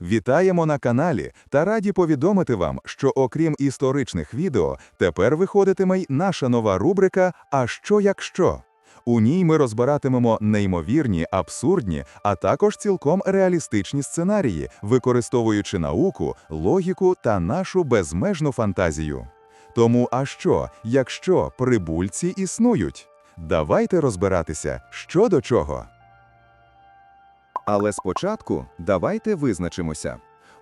Вітаємо на каналі та раді повідомити вам, що окрім історичних відео, тепер виходитиме й наша нова рубрика А що якщо? У ній ми розбиратимемо неймовірні, абсурдні, а також цілком реалістичні сценарії, використовуючи науку, логіку та нашу безмежну фантазію. Тому а що, якщо прибульці існують? Давайте розбиратися, що до чого. Але спочатку давайте визначимося.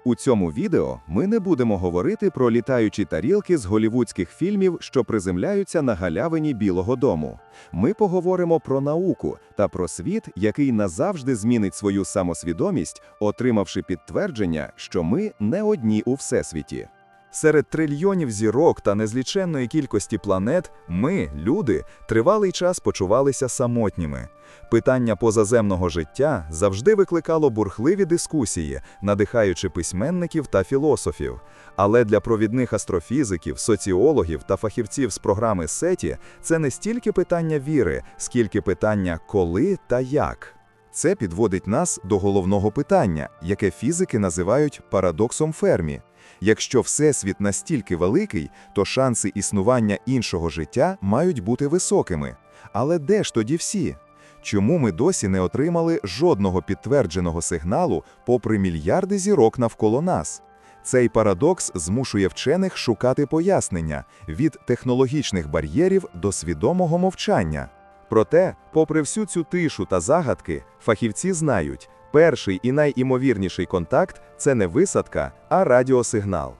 У цьому відео ми не будемо говорити про літаючі тарілки з голівудських фільмів, що приземляються на галявині Білого дому. Ми поговоримо про науку та про світ, який назавжди змінить свою самосвідомість, отримавши підтвердження, що ми не одні у всесвіті. Серед трильйонів зірок та незліченної кількості планет ми, люди, тривалий час почувалися самотніми. Питання позаземного життя завжди викликало бурхливі дискусії, надихаючи письменників та філософів. Але для провідних астрофізиків, соціологів та фахівців з програми СЕТІ це не стільки питання віри, скільки питання коли та як. Це підводить нас до головного питання, яке фізики називають парадоксом Фермі. Якщо Всесвіт настільки великий, то шанси існування іншого життя мають бути високими. Але де ж тоді всі? Чому ми досі не отримали жодного підтвердженого сигналу, попри мільярди зірок навколо нас? Цей парадокс змушує вчених шукати пояснення від технологічних бар'єрів до свідомого мовчання. Проте, попри всю цю тишу та загадки, фахівці знають, перший і найімовірніший контакт це не висадка, а радіосигнал.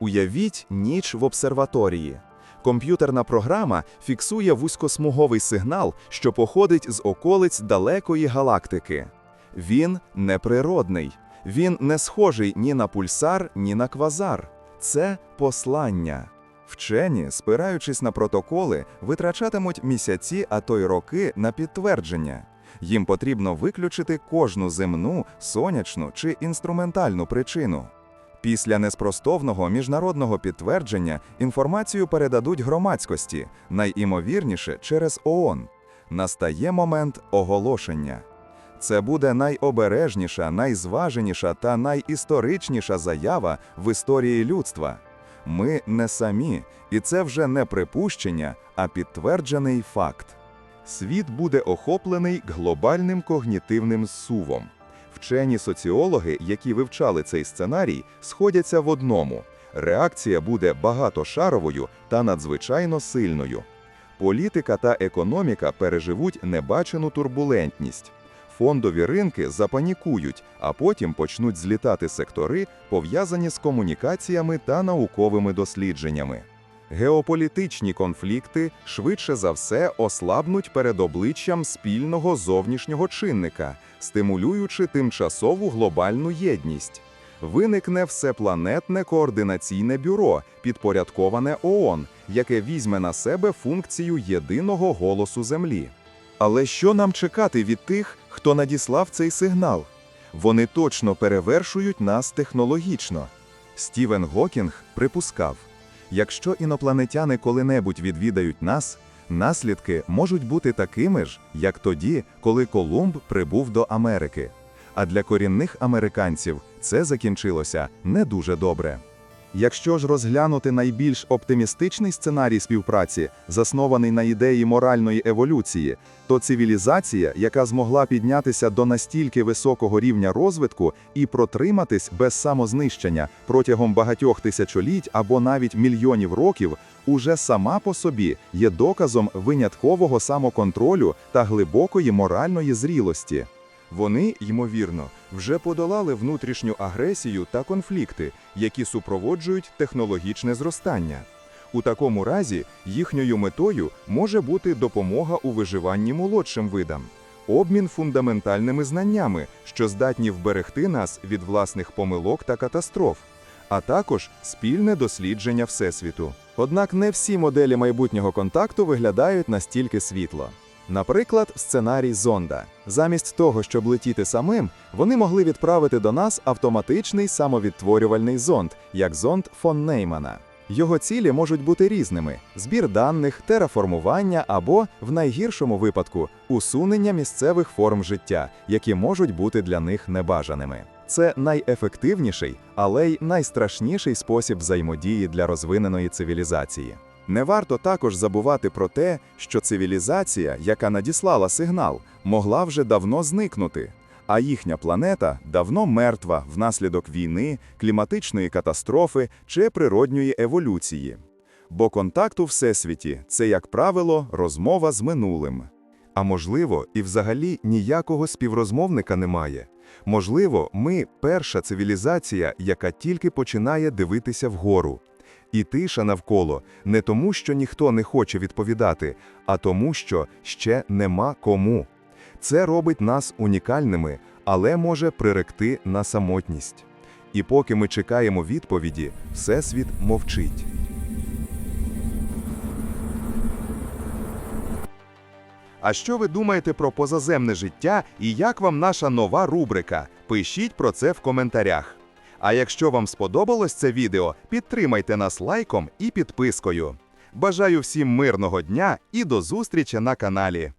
Уявіть ніч в обсерваторії. Комп'ютерна програма фіксує вузькосмуговий сигнал, що походить з околиць далекої галактики. Він неприродний, він не схожий ні на пульсар, ні на квазар. Це послання. Вчені, спираючись на протоколи, витрачатимуть місяці, а то й роки на підтвердження. Їм потрібно виключити кожну земну, сонячну чи інструментальну причину. Після неспростовного міжнародного підтвердження інформацію передадуть громадськості, найімовірніше через ООН. Настає момент оголошення. Це буде найобережніша, найзваженіша та найісторичніша заява в історії людства. Ми не самі, і це вже не припущення, а підтверджений факт. Світ буде охоплений глобальним когнітивним сувом. Вчені соціологи, які вивчали цей сценарій, сходяться в одному: реакція буде багатошаровою та надзвичайно сильною. Політика та економіка переживуть небачену турбулентність. Фондові ринки запанікують, а потім почнуть злітати сектори, пов'язані з комунікаціями та науковими дослідженнями. Геополітичні конфлікти швидше за все ослабнуть перед обличчям спільного зовнішнього чинника, стимулюючи тимчасову глобальну єдність. Виникне всепланетне координаційне бюро, підпорядковане ООН, яке візьме на себе функцію єдиного голосу Землі. Але що нам чекати від тих, хто надіслав цей сигнал? Вони точно перевершують нас технологічно. Стівен Гокінг припускав. Якщо інопланетяни коли-небудь відвідають нас, наслідки можуть бути такими ж, як тоді, коли Колумб прибув до Америки. А для корінних американців це закінчилося не дуже добре. Якщо ж розглянути найбільш оптимістичний сценарій співпраці, заснований на ідеї моральної еволюції, то цивілізація, яка змогла піднятися до настільки високого рівня розвитку і протриматись без самознищення протягом багатьох тисячоліть або навіть мільйонів років, уже сама по собі є доказом виняткового самоконтролю та глибокої моральної зрілості. Вони, ймовірно, вже подолали внутрішню агресію та конфлікти, які супроводжують технологічне зростання. У такому разі їхньою метою може бути допомога у виживанні молодшим видам, обмін фундаментальними знаннями, що здатні вберегти нас від власних помилок та катастроф, а також спільне дослідження Всесвіту. Однак не всі моделі майбутнього контакту виглядають настільки світло. Наприклад, сценарій зонда. Замість того, щоб летіти самим, вони могли відправити до нас автоматичний самовідтворювальний зонд, як зонд фон Неймана. Його цілі можуть бути різними: збір даних, тераформування або, в найгіршому випадку, усунення місцевих форм життя, які можуть бути для них небажаними. Це найефективніший, але й найстрашніший спосіб взаємодії для розвиненої цивілізації. Не варто також забувати про те, що цивілізація, яка надіслала сигнал, могла вже давно зникнути, а їхня планета давно мертва внаслідок війни, кліматичної катастрофи чи природньої еволюції. Бо контакт у Всесвіті це, як правило, розмова з минулим. А можливо, і взагалі ніякого співрозмовника немає. Можливо, ми перша цивілізація, яка тільки починає дивитися вгору. І тиша навколо не тому, що ніхто не хоче відповідати, а тому, що ще нема кому. Це робить нас унікальними, але може приректи на самотність. І поки ми чекаємо відповіді, Всесвіт мовчить. А що ви думаєте про позаземне життя і як вам наша нова рубрика? Пишіть про це в коментарях. А якщо вам сподобалось це відео, підтримайте нас лайком і підпискою. Бажаю всім мирного дня і до зустрічі на каналі.